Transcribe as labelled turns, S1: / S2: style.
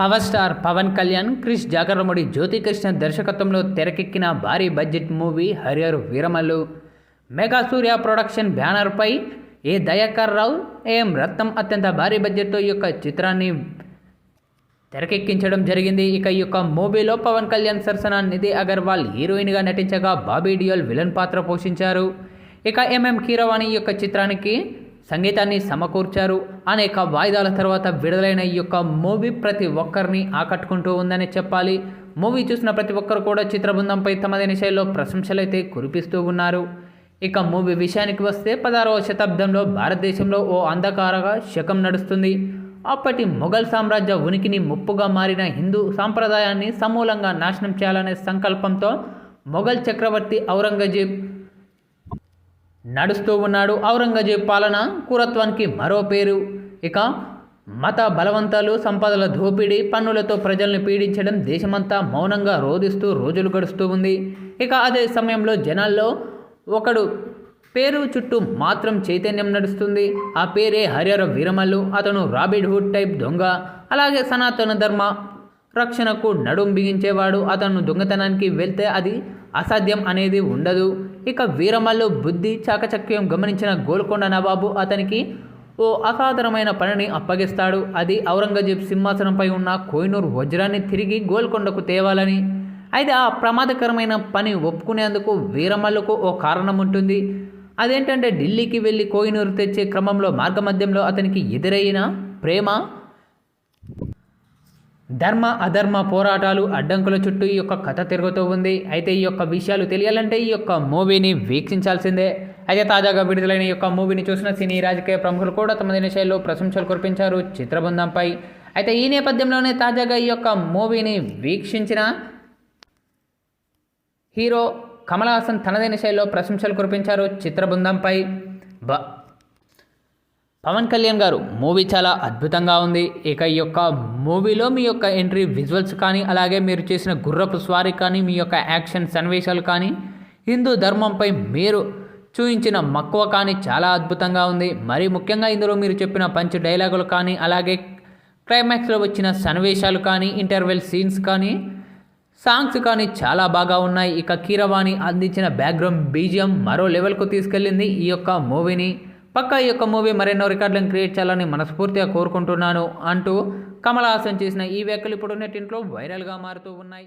S1: Power star Pawan Kalyan Krish Jagarlamudi Jyothi Krishna దర్శకత్వంలో తెరకెక్కిన భారీ budget movie Hari Hara Veeramallu. Mega Surya production బ్యానర్పై ఏ దయాకర్ రావు ఏం రత్నం అత్యంత భారీ బడ్జెట్తో ఈ యొక్క చిత్రాన్ని తెరకెక్కించడం జరిగింది. ఇక ఈ యొక్క మూవీలో పవన్ కళ్యాణ్ సరసన నిధి అగర్వాల్ హీరోయిన్గా నటించగా బాబీ డియోల్ విలన్ పాత్ర పోషించారు. ఇక ఎంఎం కీరవాణి యొక్క చిత్రానికి సంగీతాన్ని సమకూర్చారు. అనేక వాయిదాల తర్వాత విడుదలైన ఈ యొక్క మూవీ ప్రతి ఒక్కరిని ఆకట్టుకుంటూ ఉందని చెప్పాలి. మూవీ చూసిన ప్రతి ఒక్కరు కూడా చిత్రబృందంపై తమదైన శైలిలో ప్రశంసలైతే కురిపిస్తూ ఉన్నారు. ఇక మూవీ విషయానికి వస్తే పదహారవ శతాబ్దంలో భారతదేశంలో ఓ అంధకారగా శకం నడుస్తుంది. అప్పటి మొఘల్ సామ్రాజ్య ఉనికిని ముప్పుగా మారిన హిందూ సాంప్రదాయాన్ని సమూలంగా నాశనం చేయాలనే సంకల్పంతో మొఘల్ చక్రవర్తి ఔరంగజేబ్ నడుస్తూ ఉన్నాడు. ఔరంగజేబ్ పాలన కురత్వానికి మరో పేరు. ఇక మత బలవంతాలు సంపదల దోపిడీ పన్నులతో ప్రజల్ని పీడించడం దేశమంతా మౌనంగా రోధిస్తూ రోజులు గడుస్తూ ఉంది. ఇక అదే సమయంలో జనాల్లో ఒకడు పేరు చుట్టూ మాత్రం చైతన్యం నడుస్తుంది. ఆ పేరే హరిహర వీరమల్లు అతను రాబిడ్ హుడ్ టైప్ దొంగ. అలాగే సనాతన ధర్మ రక్షణకు నడుం బిగించేవాడు అతను దొంగతనానికి వెళ్తే అది అసాధ్యం అనేది ఉండదు. ఇక వీరమల్లు బుద్ధి చాకచక్యం గమనించిన గోల్కొండ నవాబు అతనికి ఓ అసాధారణమైన పనిని అప్పగిస్తాడు. అది ఔరంగజేబ్ సింహాసనంపై ఉన్న కోహినూర్ వజ్రాన్ని తిరిగి గోల్కొండకు తేవాలని. అయితే ఆ ప్రమాదకరమైన పని ఒప్పుకునేందుకు వీరమల్లుకు ఓ కారణం ఉంటుంది అదేంటంటే ఢిల్లీకి వెళ్ళి కోహినూరు తెచ్చే క్రమంలో మార్గమధ్యంలో అతనికి ఎదురైన ప్రేమ ధర్మ అధర్మ పోరాటాలు అడ్డంకుల చుట్టూ ఈ యొక్క కథ తిరుగుతూ ఉంది. అయితే ఈ యొక్క విషయాలు తెలియాలంటే ఈ యొక్క మూవీని వీక్షించాల్సిందే. అయితే తాజాగా విడుదలైన ఈ యొక్క మూవీని చూసిన సినీ రాజకీయ ప్రముఖులు కూడా తమదైన శైలిలో ప్రశంసలు కురిపించారు చిత్రబృందంపై. అయితే ఈ నేపథ్యంలోనే తాజాగా ఈ యొక్క మూవీని వీక్షించిన హీరో కమల్ హాసన్ తనదైన శైలిలో ప్రశంసలు కురిపించారు చిత్రబృందంపై. బ. పవన్ కళ్యాణ్ గారు మూవీ చాలా అద్భుతంగా ఉంది. ఇక ఈ యొక్క మూవీలో మీ యొక్క ఎంట్రీ విజువల్స్ కానీ అలాగే మీరు చేసిన గుర్రపు స్వారీ కానీ మీ యొక్క యాక్షన్ సన్నివేశాలు కానీ హిందూ ధర్మంపై మీరు చూపించిన మక్కువ కానీ చాలా అద్భుతంగా ఉంది. మరి ముఖ్యంగా ఇందులో మీరు చెప్పిన పంచ్ డైలాగులు కానీ అలాగే క్లైమాక్స్లో వచ్చిన సన్నివేశాలు కానీ ఇంటర్వెల్ సీన్స్ కానీ సాంగ్స్ కానీ చాలా బాగా ఉన్నాయి. ఇక కీరవాణి అందించిన బ్యాక్గ్రౌండ్ బీజియం మరో లెవెల్కు తీసుకెళ్ళింది ఈ యొక్క మూవీని. పక్క ఈ యొక్క మూవీ మరెన్నో రికార్డులను క్రియేట్ చేయాలని మనస్ఫూర్తిగా కోరుకుంటున్నాను అంటూ కమల్ హాసన్ చేసిన ఈ వ్యాఖ్యలు ఇప్పుడు నెట్టింట్లో వైరల్గా మారుతూ ఉన్నాయి.